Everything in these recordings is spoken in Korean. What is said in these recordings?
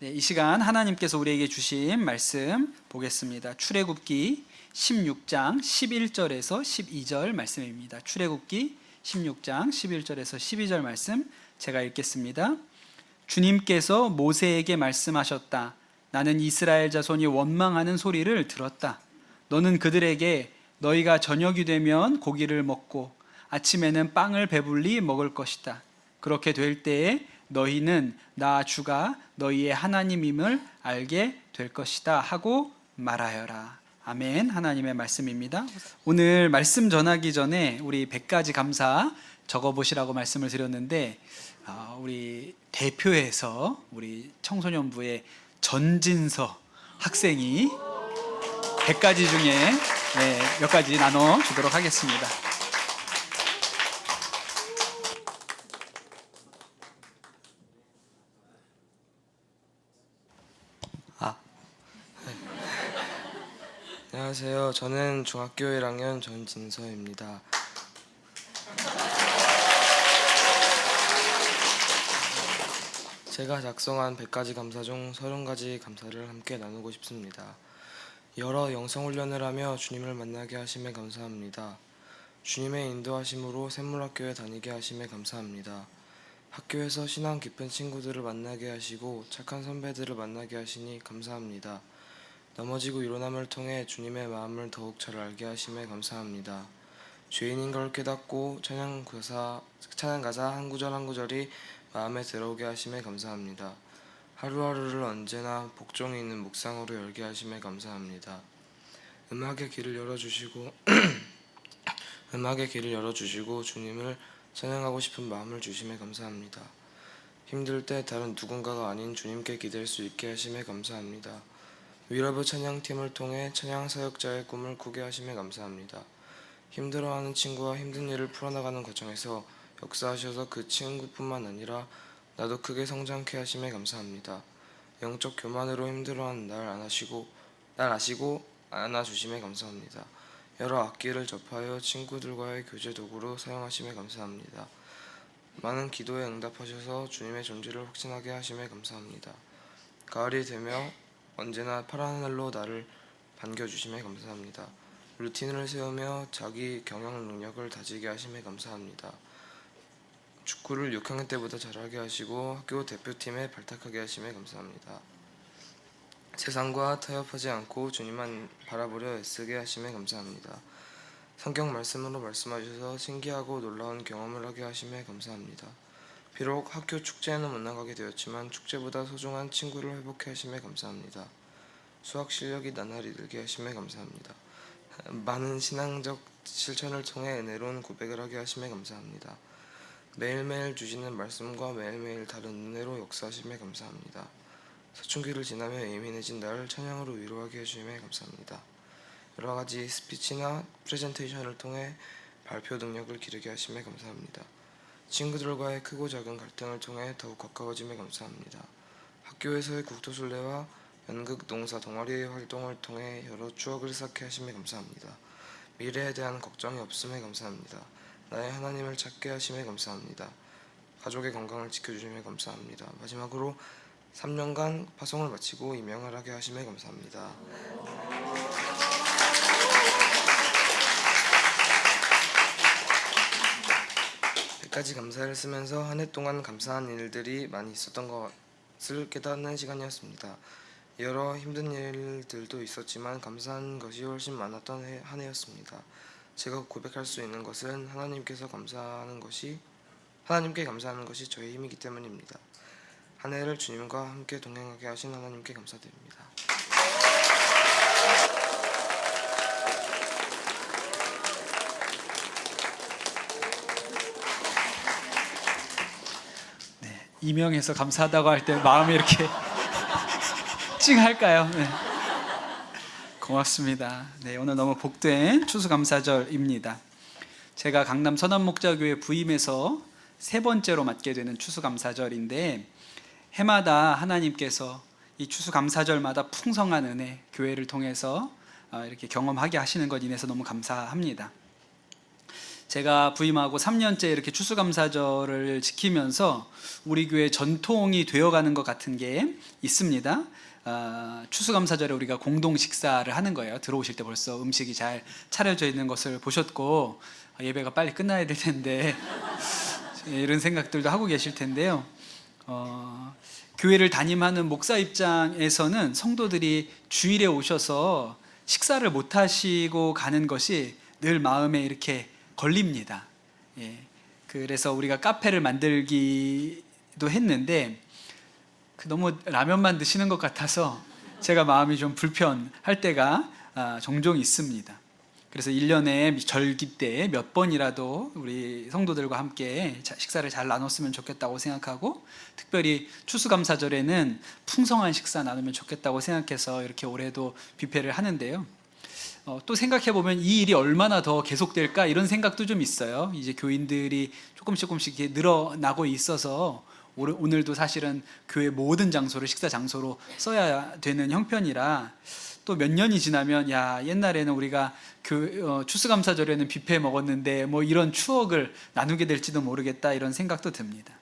네, 이 시간 하나님께서 우리에게 주신 말씀 보겠습니다. 출애굽기 16장 11절에서 12절 말씀입니다. 출애굽기 16장 11절에서 12절 말씀 제가 읽겠습니다. 주님께서 모세에게 말씀하셨다. 나는 이스라엘 자손이 원망하는 소리를 들었다. 너는 그들에게 너희가 저녁이 되면 고기를 먹고 아침에는 빵을 배불리 먹을 것이다. 그렇게 될 때에 너희는 나 주가 너희의 하나님임을 알게 될 것이다 하고 말하여라. 아멘. 하나님의 말씀입니다. 오늘 말씀 전하기 전에 우리 100가지 감사 적어 보시라고 말씀을 드렸는데 아, 우리 대표에서 우리 청소년부의 전진서 학생이 100가지 중에 네, 몇 가지 나눠 주도록 하겠습니다. 아. 네. 저는 중학교 1학년 전진서입니다. 제가 작성한 100가지 감사 중 30가지 감사를 함께 나누고 싶습니다. 여러 영성 훈련을 하며 주님을 만나게 하심에 감사합니다. 주님의 인도하심으로 샘물학교에 다니게 하심에 감사합니다. 학교에서 신앙 깊은 친구들을 만나게 하시고 착한 선배들을 만나게 하시니 감사합니다. 넘어지고 일어남을 통해 주님의 마음을 더욱 잘 알게 하심에 감사합니다. 죄인인 걸 깨닫고 찬양 가사 찬양 가사 한 구절 한 구절이 마음에 들어오게 하심에 감사합니다. 하루하루를 언제나 복종이 있는 묵상으로 열게 하심에 감사합니다. 음악의 길을 열어주시고 음악의 길을 열어주시고 주님을 찬양하고 싶은 마음을 주심에 감사합니다. 힘들 때 다른 누군가가 아닌 주님께 기댈 수 있게 하심에 감사합니다. 위러브 찬양팀을 통해 찬양 사역자의 꿈을 꾸게 하심에 감사합니다. 힘들어하는 친구와 힘든 일을 풀어나가는 과정에서 역사하셔서 그 친구뿐만 아니라 나도 크게 성장케 하심에 감사합니다. 영적 교만으로 힘들어하는 날 안아시고 날 아시고 안아주심에 감사합니다. 여러 악기를 접하여 친구들과의 교제 도구로 사용하심에 감사합니다. 많은 기도에 응답하셔서 주님의 존재를 확신하게 하심에 감사합니다. 가을이 되며 언제나 파란 하늘로 나를 반겨주심에 감사합니다. 루틴을 세우며 자기 경영 능력을 다지게 하심에 감사합니다. 축구를 6학년 때보다 잘하게 하시고 학교 대표팀에 발탁하게 하심에 감사합니다. 세상과 타협하지 않고 주님만 바라보려 애쓰게 하심에 감사합니다. 성경 말씀으로 말씀하셔서 신기하고 놀라운 경험을 하게 하심에 감사합니다. 비록 학교 축제에는 못 나가게 되었지만 축제보다 소중한 친구를 회복해 하심에 감사합니다. 수학 실력이 나날이 늘게 하심에 감사합니다. 많은 신앙적 실천을 통해 은혜로운 고백을 하게 하심에 감사합니다. 매일매일 주시는 말씀과 매일매일 다른 은혜로 역사하심에 감사합니다. 사춘기를 지나며 예민해진 나를 찬양으로 위로하게 해주심에 감사합니다. 여러 가지 스피치나 프레젠테이션을 통해 발표 능력을 기르게 하심에 감사합니다. 친구들과의 크고 작은 갈등을 통해 더욱 가까워짐에 감사합니다. 학교에서의 국토순례와 연극, 농사, 동아리 활동을 통해 여러 추억을 쌓게 하심에 감사합니다. 미래에 대한 걱정이 없음에 감사합니다. 나의 하나님을 찾게 하심에 감사합니다. 가족의 건강을 지켜주심에 감사합니다. 마지막으로 3년간 파송을 마치고 임명을 하게 하심에 감사합니다. 백가지 감사를 쓰면서 한 해 동안 감사한 일들이 많이 있었던 것을 깨닫는 시간이었습니다. 여러 힘든 일들도 있었지만 감사한 것이 훨씬 많았던 해- 한 해였습니다. 제가 고백할 수 있는 것은 하나님께서 감사하는 것이 하나님께 감사하는 것이 저의 힘이기 때문입니다. 한 해를 주님과 함께 동행하게 하신 하나님께 감사드립니다. 이명해서 감사하다고 할 때 마음이 이렇게 찡할까요? 네. 고맙습니다. 네, 오늘 너무 복된 추수감사절입니다. 제가 강남 선한목자교회 부임해서 세 번째로 맡게 되는 추수감사절인데 해마다 하나님께서 이 추수감사절마다 풍성한 은혜 교회를 통해서 어, 이렇게 경험하게 하시는 것 인해서 너무 감사합니다. 제가 부임하고 3년째 이렇게 추수감사절을 지키면서 우리 교회 전통이 되어가는 것 같은 게 있습니다. 아, 추수감사절에 우리가 공동 식사를 하는 거예요. 들어오실 때 벌써 음식이 잘 차려져 있는 것을 보셨고 아, 예배가 빨리 끝나야 될 텐데 이런 생각들도 하고 계실 텐데요. 어, 교회를 담임하는 목사 입장에서는 성도들이 주일에 오셔서 식사를 못 하시고 가는 것이 늘 마음에 이렇게 걸립니다. 예. 그래서 우리가 카페를 만들기도 했는데 그 너무 라면만 드시는 것 같아서 제가 마음이 좀 불편할 때가 아, 종종 있습니다. 그래서 1년에 절기 때 몇 번이라도 우리 성도들과 함께 자- 식사를 잘 나눴으면 좋겠다고 생각하고 특별히 추수감사절에는 풍성한 식사 나누면 좋겠다고 생각해서 이렇게 올해도 뷔페를 하는데요. 어, 또 생각해 보면 이 일이 얼마나 더 계속될까 이런 생각도 좀 있어요. 이제 교인들이 조금씩 조금씩 늘어나고 있어서 오늘- 오늘 도 사실은 교회 모든 장소를 식사 장소로 써야 되는 형편이라 또 몇 년이 지나면 야 옛날에는 우리가 교, 어, 추수감사절에는 뷔페 먹었는데 뭐 이런 추억을 나누게 될지도 모르겠다 이런 생각도 듭니다.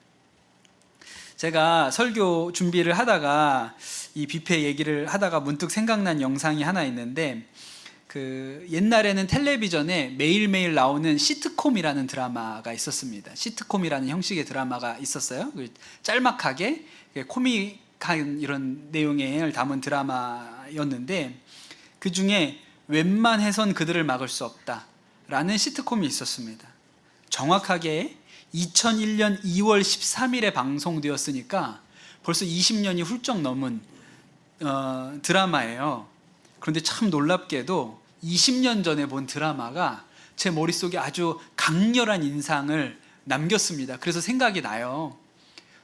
제가 설교 준비를 하다가 이 뷔페 얘기를 하다가 문득 생각난 영상이 하나 있는데 그 옛날에는 텔레비전에 매일매일 나오는 시트콤이라는 드라마가 있었습니다. 시트콤이라는 형식의 드라마가 있었어요. 그 짤막하게 코믹한 이런 내용을 담은 드라마였는데 그 중에 웬만해선 그들을 막을 수 없다라는 시트콤이 있었습니다. 정확하게 2001년 2월 13일에 방송되었으니까 벌써 20년이 훌쩍 넘은 어, 드라마예요. 그런데 참 놀랍게도 20년 전에 본 드라마가 제 머릿속에 아주 강렬한 인상을 남겼습니다. 그래서 생각이 나요.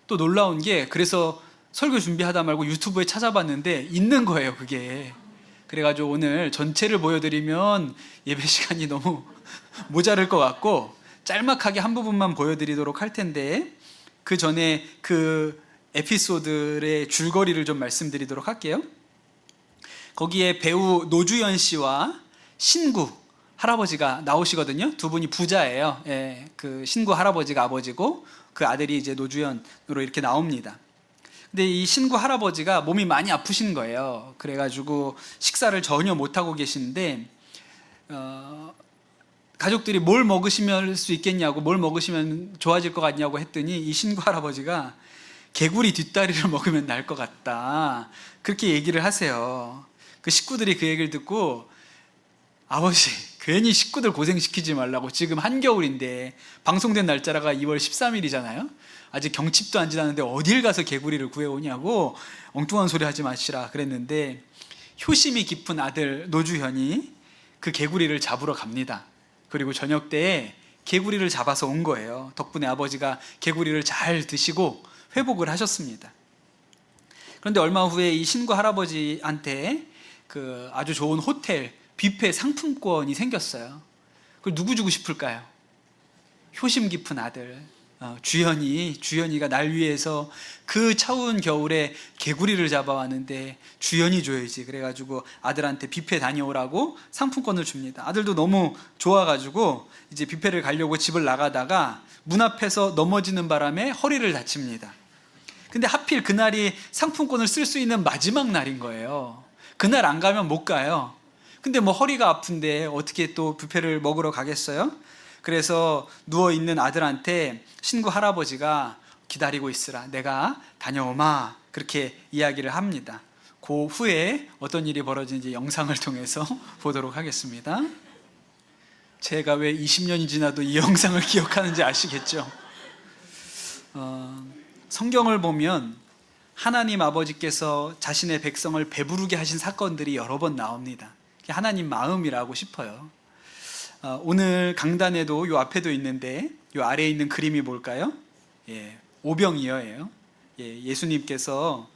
또 놀라운 게 그래서 설교 준비하다 말고 유튜브에 찾아봤는데 있는 거예요, 그게. 그래가지고 오늘 전체를 보여드리면 예배 시간이 너무 모자랄 것 같고 짤막하게 한 부분만 보여드리도록 할 텐데 그 전에 그 에피소드의 줄거리를 좀 말씀드리도록 할게요. 거기에 배우 노주현 씨와 신구 할아버지가 나오시거든요. 두 분이 부자예요. 예, 그 신구 할아버지가 아버지고 그 아들이 이제 노주현으로 이렇게 나옵니다. 근데 이 신구 할아버지가 몸이 많이 아프신 거예요. 그래가지고 식사를 전혀 못 하고 계시는데 어, 가족들이 뭘 먹으시면 수 있겠냐고 뭘 먹으시면 좋아질 것 같냐고 했더니 이 신구 할아버지가 개구리 뒷다리를 먹으면 날 것 같다 그렇게 얘기를 하세요. 그 식구들이 그 얘기를 듣고 아버지 괜히 식구들 고생시키지 말라고 지금 한겨울인데 방송된 날짜가 2월 13일이잖아요. 아직 경칩도 안 지났는데 어딜 가서 개구리를 구해오냐고 엉뚱한 소리 하지 마시라 그랬는데 효심이 깊은 아들 노주현이 그 개구리를 잡으러 갑니다. 그리고 저녁 때에 개구리를 잡아서 온 거예요. 덕분에 아버지가 개구리를 잘 드시고 회복을 하셨습니다. 그런데 얼마 후에 이 신구 할아버지한테 그 아주 좋은 호텔 뷔페 상품권이 생겼어요. 그걸 누구 주고 싶을까요? 효심 깊은 아들 어, 주연이 주연이가 날 위해서 그 차운 겨울에 개구리를 잡아왔는데 주연이 줘야지 그래가지고 아들한테 뷔페 다녀오라고 상품권을 줍니다. 아들도 너무 좋아가지고 이제 뷔페를 가려고 집을 나가다가 문 앞에서 넘어지는 바람에 허리를 다칩니다. 근데 하필 그날이 상품권을 쓸 수 있는 마지막 날인 거예요. 그날 안 가면 못 가요. 근데 뭐 허리가 아픈데 어떻게 또 뷔페를 먹으러 가겠어요? 그래서 누워 있는 아들한테 신구 할아버지가 기다리고 있으라. 내가 다녀오마. 그렇게 이야기를 합니다. 그 후에 어떤 일이 벌어진지 영상을 통해서 보도록 하겠습니다. 제가 왜 20년이 지나도 이 영상을 기억하는지 아시겠죠? 어, 성경을 보면 하나님 아버지께서 자신의 백성을 배부르게 하신 사건들이 여러 번 나옵니다. 하나님 마음이라고 싶어요. 어, 오늘 강단에도 요 앞에도 있는데 요 아래에 있는 그림이 뭘까요? 예, 오병이어예요. 예, 예수님께서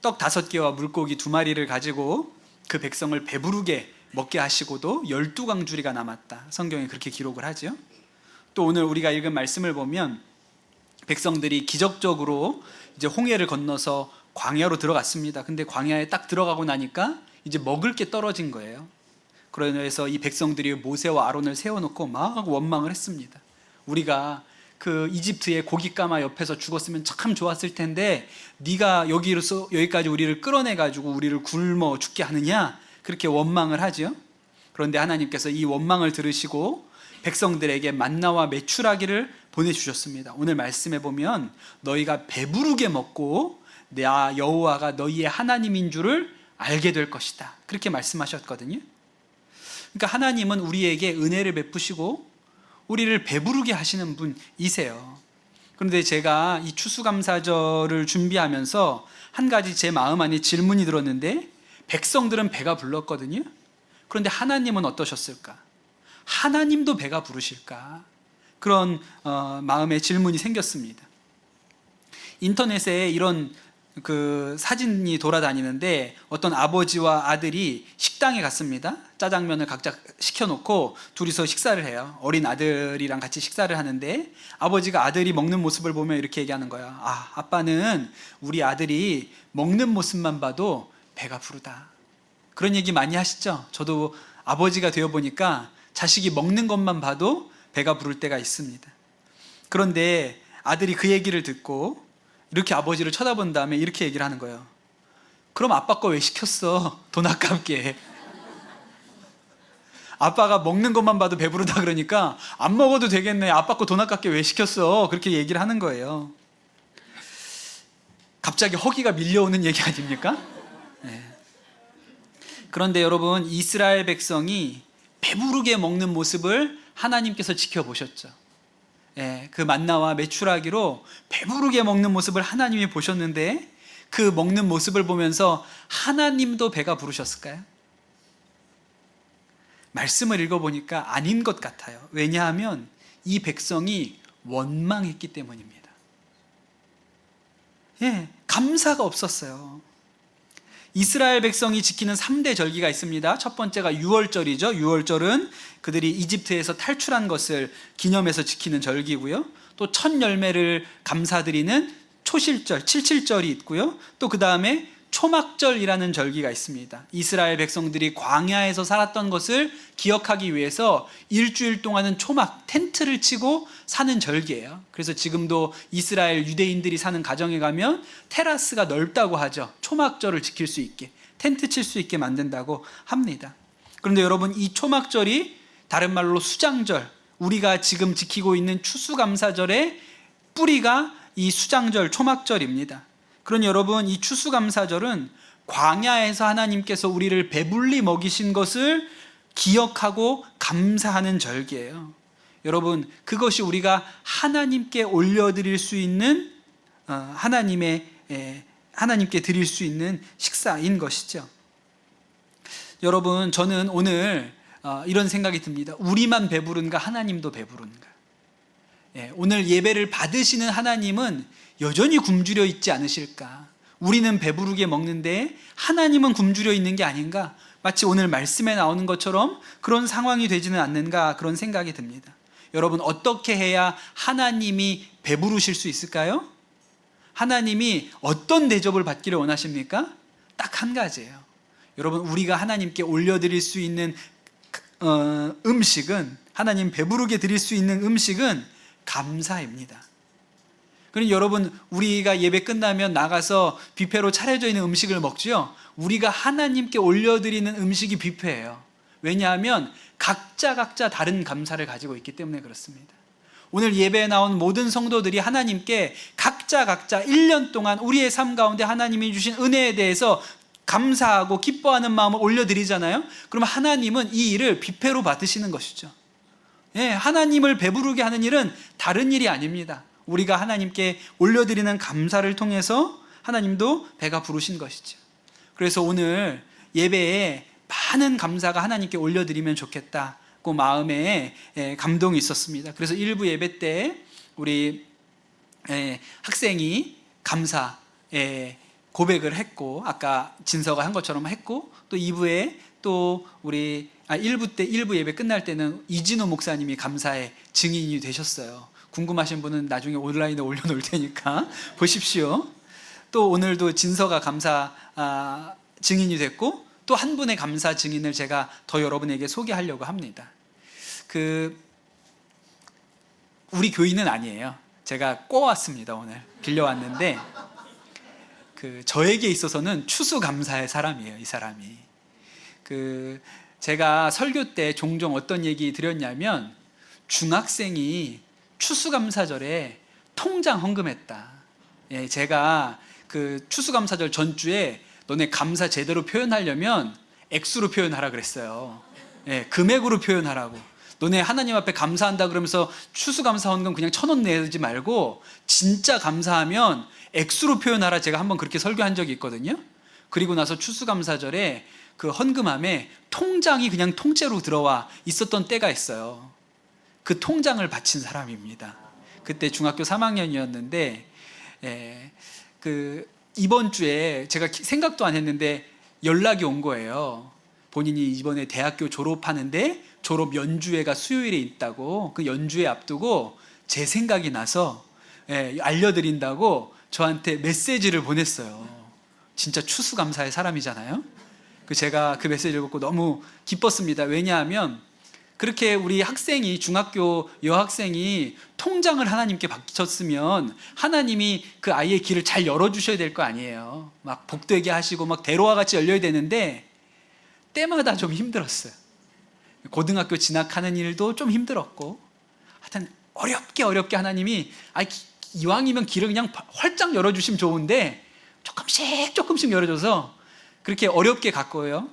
떡 다섯 개와 물고기 두 마리를 가지고 그 백성을 배부르게 먹게 하시고도 열두 광주리가 남았다. 성경에 그렇게 기록을 하죠. 또 오늘 우리가 읽은 말씀을 보면 백성들이 기적적으로 이제 홍해를 건너서 광야로 들어갔습니다. 근데 광야에 딱 들어가고 나니까 이제 먹을 게 떨어진 거예요. 그러면서 이 백성들이 모세와 아론을 세워놓고 막 원망을 했습니다. 우리가 그 이집트의 고깃가마 옆에서 죽었으면 참 좋았을 텐데 네가 여기로서 여기까지 우리를 끌어내 가지고 우리를 굶어 죽게 하느냐 그렇게 원망을 하죠. 그런데 하나님께서 이 원망을 들으시고 백성들에게 만나와 메추라기를 보내주셨습니다. 오늘 말씀해 보면 너희가 배부르게 먹고 나 여호와가 너희의 하나님인 줄을 알게 될 것이다. 그렇게 말씀하셨거든요. 그러니까 하나님은 우리에게 은혜를 베푸시고 우리를 배부르게 하시는 분이세요. 그런데 제가 이 추수감사절을 준비하면서 한 가지 제 마음 안에 질문이 들었는데 백성들은 배가 불렀거든요. 그런데 하나님은 어떠셨을까? 하나님도 배가 부르실까? 그런 어, 마음의 질문이 생겼습니다. 인터넷에 이런 그 사진이 돌아다니는데 어떤 아버지와 아들이 식당에 갔습니다. 짜장면을 각자 시켜놓고 둘이서 식사를 해요. 어린 아들이랑 같이 식사를 하는데 아버지가 아들이 먹는 모습을 보면 이렇게 얘기하는 거야. 아, 아빠는 우리 아들이 먹는 모습만 봐도 배가 부르다. 그런 얘기 많이 하시죠? 저도 아버지가 되어 보니까 자식이 먹는 것만 봐도 배가 부를 때가 있습니다. 그런데 아들이 그 얘기를 듣고 이렇게 아버지를 쳐다본 다음에 이렇게 얘기를 하는 거예요. 그럼 아빠 거 왜 시켰어? 돈 아깝게. 아빠가 먹는 것만 봐도 배부르다 그러니까 안 먹어도 되겠네. 아빠 거 돈 아깝게 왜 시켰어? 그렇게 얘기를 하는 거예요. 갑자기 허기가 밀려오는 얘기 아닙니까? 네. 그런데 여러분 이스라엘 백성이 배부르게 먹는 모습을 하나님께서 지켜보셨죠. 예, 그 만나와 메추라기로 배부르게 먹는 모습을 하나님이 보셨는데 그 먹는 모습을 보면서 하나님도 배가 부르셨을까요? 말씀을 읽어보니까 아닌 것 같아요. 왜냐하면 이 백성이 원망했기 때문입니다. 예, 감사가 없었어요. 이스라엘 백성이 지키는 3대 절기가 있습니다. 첫 번째가 6월절이죠. 6월절은 그들이 이집트에서 탈출한 것을 기념해서 지키는 절기고요. 또 첫 열매를 감사드리는 초실절, 칠칠절이 있고요. 또 그 다음에 초막절이라는 절기가 있습니다. 이스라엘 백성들이 광야에서 살았던 것을 기억하기 위해서 일주일 동안은 초막 텐트를 치고 사는 절기예요. 그래서 지금도 이스라엘 유대인들이 사는 가정에 가면 테라스가 넓다고 하죠. 초막절을 지킬 수 있게 텐트 칠 수 있게 만든다고 합니다. 그런데 여러분 이 초막절이 다른 말로 수장절, 우리가 지금 지키고 있는 추수감사절의 뿌리가 이 수장절, 초막절입니다. 그러니 여러분 이 추수감사절은 광야에서 하나님께서 우리를 배불리 먹이신 것을 기억하고 감사하는 절기예요. 여러분 그것이 우리가 하나님께 올려드릴 수 있는 어, 하나님의 에, 하나님께 드릴 수 있는 식사인 것이죠. 여러분 저는 오늘 어, 이런 생각이 듭니다. 우리만 배부른가 하나님도 배부른가? 예, 오늘 예배를 받으시는 하나님은 여전히 굶주려 있지 않으실까? 우리는 배부르게 먹는데 하나님은 굶주려 있는 게 아닌가? 마치 오늘 말씀에 나오는 것처럼 그런 상황이 되지는 않는가 그런 생각이 듭니다. 여러분 어떻게 해야 하나님이 배부르실 수 있을까요? 하나님이 어떤 대접을 받기를 원하십니까? 딱 한 가지예요. 여러분 우리가 하나님께 올려드릴 수 있는 어, 음식은 하나님 배부르게 드릴 수 있는 음식은 감사입니다. 그럼 여러분 우리가 예배 끝나면 나가서 뷔페로 차려져 있는 음식을 먹지요. 우리가 하나님께 올려드리는 음식이 뷔페예요. 왜냐하면 각자 각자 다른 감사를 가지고 있기 때문에 그렇습니다. 오늘 예배에 나온 모든 성도들이 하나님께 각자 각자 1년 동안 우리의 삶 가운데 하나님이 주신 은혜에 대해서 감사하고 기뻐하는 마음을 올려드리잖아요. 그러면 하나님은 이 일을 뷔페로 받으시는 것이죠. 예, 하나님을 배부르게 하는 일은 다른 일이 아닙니다. 우리가 하나님께 올려드리는 감사를 통해서 하나님도 배가 부르신 것이죠. 그래서 오늘 예배에 많은 감사가 하나님께 올려드리면 좋겠다고 마음에 예, 감동이 있었습니다. 그래서 일부 예배 때 우리 예, 학생이 감사에 고백을 했고 아까 진서가 한 것처럼 했고 또 2부에 또 우리 아 1부 때 1부 예배 끝날 때는 이진호 목사님이 감사의 증인이 되셨어요. 궁금하신 분은 나중에 온라인에 올려놓을 테니까 보십시오. 또 오늘도 진서가 감사 아, 증인이 됐고 또 한 분의 감사 증인을 제가 더 여러분에게 소개하려고 합니다. 그 우리 교인은 아니에요. 제가 꼬왔습니다 오늘 빌려왔는데 그 저에게 있어서는 추수 감사의 사람이에요 이 사람이. 그 제가 설교 때 종종 어떤 얘기 드렸냐면 중학생이 추수감사절에 통장 헌금했다. 예, 제가 그 추수감사절 전주에 너네 감사 제대로 표현하려면 액수로 표현하라 그랬어요. 예, 금액으로 표현하라고. 너네 하나님 앞에 감사한다 그러면서 추수감사 헌금 그냥 천 원 내지 말고 진짜 감사하면 액수로 표현하라 제가 한번 그렇게 설교한 적이 있거든요. 그리고 나서 추수감사절에 그 헌금함에 통장이 그냥 통째로 들어와 있었던 때가 있어요. 그 통장을 바친 사람입니다. 그때 중학교 3학년이었는데 예, 그 이번 주에 제가 기- 생각도 안 했는데 연락이 온 거예요. 본인이 이번에 대학교 졸업하는데 졸업 연주회가 수요일에 있다고 그 연주회 앞두고 제 생각이 나서 예, 알려드린다고 저한테 메시지를 보냈어요. 진짜 추수감사의 사람이잖아요. 그 제가 그 메시지를 보고 너무 기뻤습니다. 왜냐하면 그렇게 우리 학생이 중학교 여학생이 통장을 하나님께 바쳤으면 하나님이 그 아이의 길을 잘 열어 주셔야 될 거 아니에요. 막 복되게 하시고 막 대로와 같이 열려야 되는데 때마다 좀 힘들었어요. 고등학교 진학하는 일도 좀 힘들었고 하여튼 어렵게 어렵게 하나님이 아 이왕이면 길을 그냥 활짝 열어 주시면 좋은데 조금씩 조금씩 열어 줘서 그렇게 어렵게 갔고요.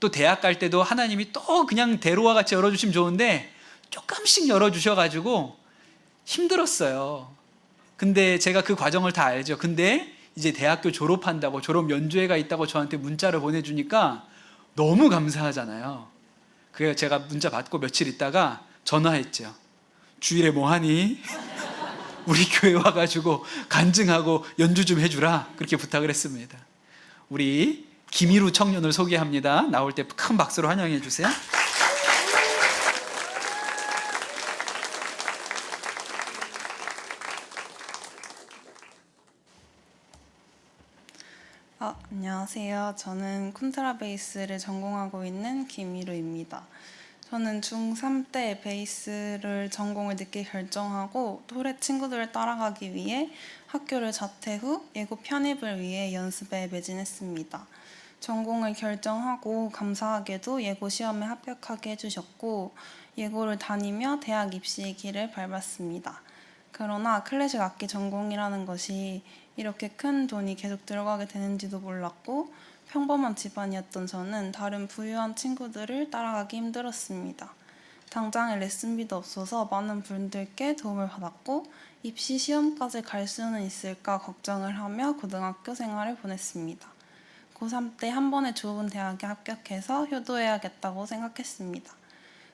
또 대학 갈 때도 하나님이 또 그냥 대로와 같이 열어주시면 좋은데 조금씩 열어주셔가지고 힘들었어요. 근데 제가 그 과정을 다 알죠. 근데 이제 대학교 졸업한다고 졸업 연주회가 있다고 저한테 문자를 보내주니까 너무 감사하잖아요. 그래서 제가 문자 받고 며칠 있다가 전화했죠. 주일에 뭐 하니? 우리 교회 와가지고 간증하고 연주 좀 해주라. 그렇게 부탁을 했습니다. 우리 김희루 청년을 소개합니다. 나올 때 큰 박수로 환영해 주세요. 아, 안녕하세요. 저는 콘트라베이스를 전공하고 있는 김희루입니다. 저는 중3 때 베이스를 전공을 늦게 결정하고 또래 친구들을 따라가기 위해 학교를 자퇴 후 예고 편입을 위해 연습에 매진했습니다. 전공을 결정하고 감사하게도 예고 시험에 합격하게 해주셨고 예고를 다니며 대학 입시의 길을 밟았습니다. 그러나 클래식 악기 전공이라는 것이 이렇게 큰 돈이 계속 들어가게 되는지도 몰랐고 평범한 집안이었던 저는 다른 부유한 친구들을 따라가기 힘들었습니다. 당장에 레슨비도 없어서 많은 분들께 도움을 받았고 입시 시험까지 갈 수는 있을까 걱정을 하며 고등학교 생활을 보냈습니다. 고3 때 한 번에 좋은 대학에 합격해서 효도해야겠다고 생각했습니다.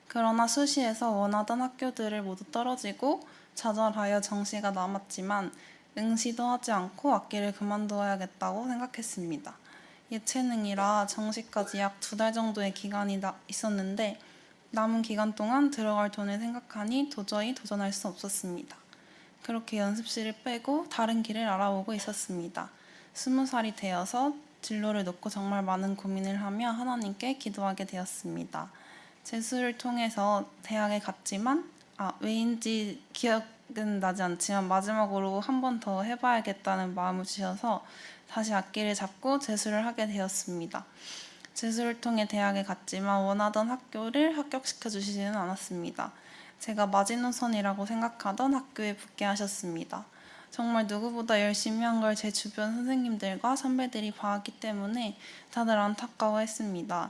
그러나 수시에서 원하던 학교들을 모두 떨어지고 좌절하여 정시가 남았지만 응시도 하지 않고 악기를 그만두어야겠다고 생각했습니다. 예체능이라 정시까지 약 두 달 정도의 기간이 나- 있었는데 남은 기간 동안 들어갈 돈을 생각하니 도저히 도전할 수 없었습니다. 그렇게 연습실을 빼고 다른 길을 알아보고 있었습니다. 스무 살이 되어서 진로를 놓고 정말 많은 고민을 하며 하나님께 기도하게 되었습니다. 재수를 통해서 대학에 갔지만 아 왜인지 기억은 나지 않지만 마지막으로 한 번 더 해봐야겠다는 마음을 주셔서 다시 악기를 잡고 재수를 하게 되었습니다. 재수를 통해 대학에 갔지만 원하던 학교를 합격시켜 주시지는 않았습니다. 제가 마지노선이라고 생각하던 학교에 붙게 하셨습니다. 정말 누구보다 열심히 한 걸 제 주변 선생님들과 선배들이 봐왔기 때문에 다들 안타까워했습니다.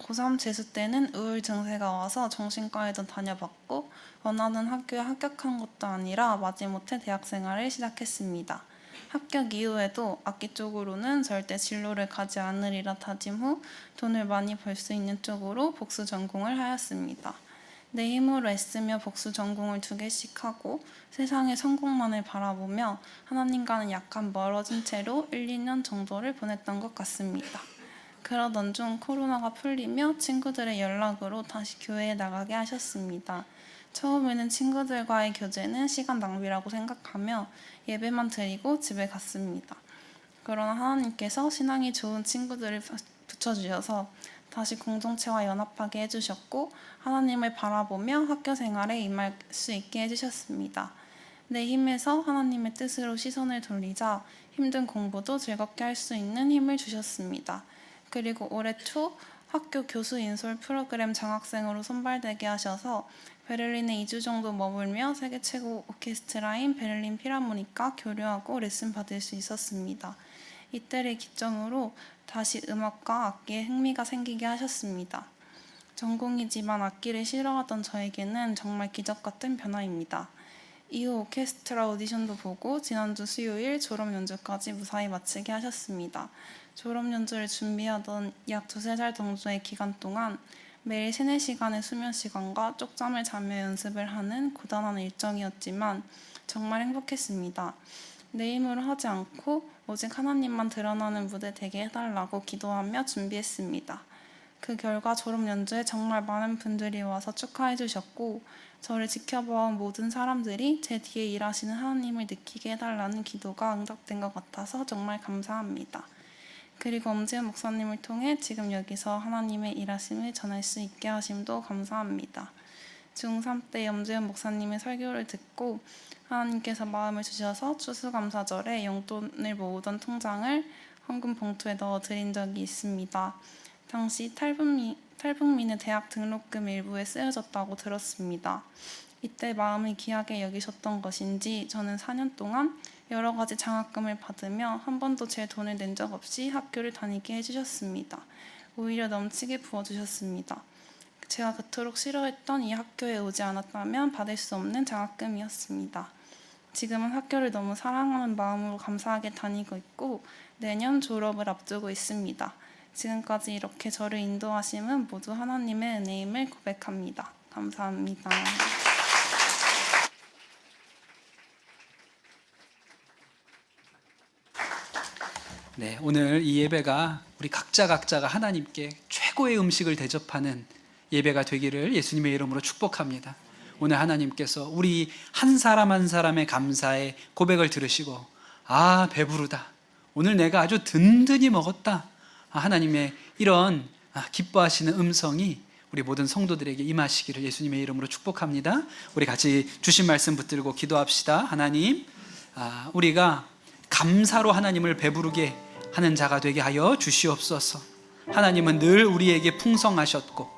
고3 재수 때는 우울 증세가 와서 정신과에도 다녀봤고 원하는 학교에 합격한 것도 아니라 마지못해 대학 생활을 시작했습니다. 합격 이후에도 악기 쪽으로는 절대 진로를 가지 않으리라 다짐 후 돈을 많이 벌 수 있는 쪽으로 복수 전공을 하였습니다. 내 힘으로 애쓰며 복수 전공을 두 개씩 하고 세상의 성공만을 바라보며 하나님과는 약간 멀어진 채로 1, 2년 정도를 보냈던 것 같습니다. 그러던 중 코로나가 풀리며 친구들의 연락으로 다시 교회에 나가게 하셨습니다. 처음에는 친구들과의 교제는 시간 낭비라고 생각하며 예배만 드리고 집에 갔습니다. 그러나 하나님께서 신앙이 좋은 친구들을 붙여주셔서 다시 공동체와 연합하게 해주셨고 하나님을 바라보며 학교 생활에 임할 수 있게 해주셨습니다. 내 힘에서 하나님의 뜻으로 시선을 돌리자 힘든 공부도 즐겁게 할 수 있는 힘을 주셨습니다. 그리고 올해 초 학교 교수 인솔 프로그램 장학생으로 선발되게 하셔서 베를린에 2주 정도 머물며 세계 최고 오케스트라인 베를린 필하모니카 교류하고 레슨 받을 수 있었습니다. 이때를 기점으로 다시 음악과 악기에 흥미가 생기게 하셨습니다. 전공이지만 악기를 싫어하던 저에게는 정말 기적 같은 변화입니다. 이후 오케스트라 오디션도 보고 지난주 수요일 졸업 연주까지 무사히 마치게 하셨습니다. 졸업 연주를 준비하던 약 두세 달 정도의 기간 동안 매일 3, 4시간의 수면 시간과 쪽잠을 자며 연습을 하는 고단한 일정이었지만 정말 행복했습니다. 내 힘으로 하지 않고 오직 하나님만 드러나는 무대 되게 해달라고 기도하며 준비했습니다. 그 결과 졸업 연주에 정말 많은 분들이 와서 축하해 주셨고 저를 지켜봐온 모든 사람들이 제 뒤에 일하시는 하나님을 느끼게 해달라는 기도가 응답된 것 같아서 정말 감사합니다. 그리고 엄지은 목사님을 통해 지금 여기서 하나님의 일하심을 전할 수 있게 하심도 감사합니다. 중3 때 엄지은 목사님의 설교를 듣고 하나님께서 마음을 주셔서 추수감사절에 용돈을 모으던 통장을 헌금 봉투에 넣어 드린 적이 있습니다. 당시 탈북민, 탈북민의 대학 등록금 일부에 쓰여졌다고 들었습니다. 이때 마음을 귀하게 여기셨던 것인지 저는 4년 동안 여러 가지 장학금을 받으며 한 번도 제 돈을 낸 적 없이 학교를 다니게 해주셨습니다. 오히려 넘치게 부어주셨습니다. 제가 그토록 싫어했던 이 학교에 오지 않았다면 받을 수 없는 장학금이었습니다. 지금은 학교를 너무 사랑하는 마음으로 감사하게 다니고 있고 내년 졸업을 앞두고 있습니다. 지금까지 이렇게 저를 인도하심은 모두 하나님의 은혜임을 고백합니다. 감사합니다. 네, 오늘 이 예배가 우리 각자 각자가 하나님께 최고의 음식을 대접하는 예배가 되기를 예수님의 이름으로 축복합니다. 오늘 하나님께서 우리 한 사람 한 사람의 감사의 고백을 들으시고 아 배부르다. 오늘 내가 아주 든든히 먹었다. 아, 하나님의 이런 아, 기뻐하시는 음성이 우리 모든 성도들에게 임하시기를 예수님의 이름으로 축복합니다. 우리 같이 주신 말씀 붙들고 기도합시다. 하나님, 아, 우리가 감사로 하나님을 배부르게 하는 자가 되게 하여 주시옵소서. 하나님은 늘 우리에게 풍성하셨고,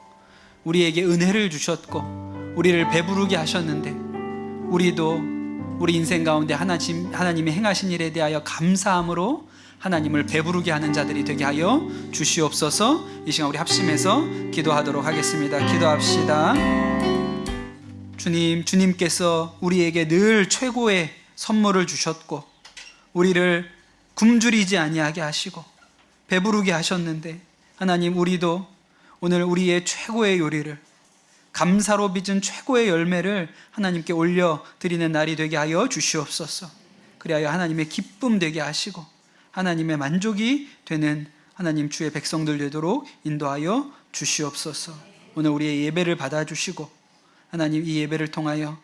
우리에게 은혜를 주셨고, 우리를 배부르게 하셨는데, 우리도 우리 인생 가운데 하나님, 하나님이 행하신 일에 대하여 감사함으로 하나님을 배부르게 하는 자들이 되게 하여 주시옵소서. 이 시간 우리 합심해서 기도하도록 하겠습니다. 기도합시다. 주님, 주님께서 우리에게 늘 최고의 선물을 주셨고, 우리를 굶주리지 아니하게 하시고, 배부르게 하셨는데, 하나님, 우리도 오늘 우리의 최고의 요리를 감사로 빚은 최고의 열매를 하나님께 올려 드리는 날이 되게 하여 주시옵소서. 그리하여 하나님의 기쁨 되게 하시고 하나님의 만족이 되는 하나님 주의 백성들 되도록 인도하여 주시옵소서. 오늘 우리의 예배를 받아 주시고 하나님 이 예배를 통하여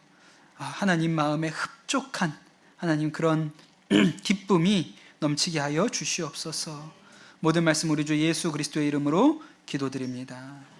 아, 하나님 마음에 흡족한 하나님 그런 기쁨이 넘치게 하여 주시옵소서. 모든 말씀 우리 주 예수 그리스도의 이름으로 기도드립니다.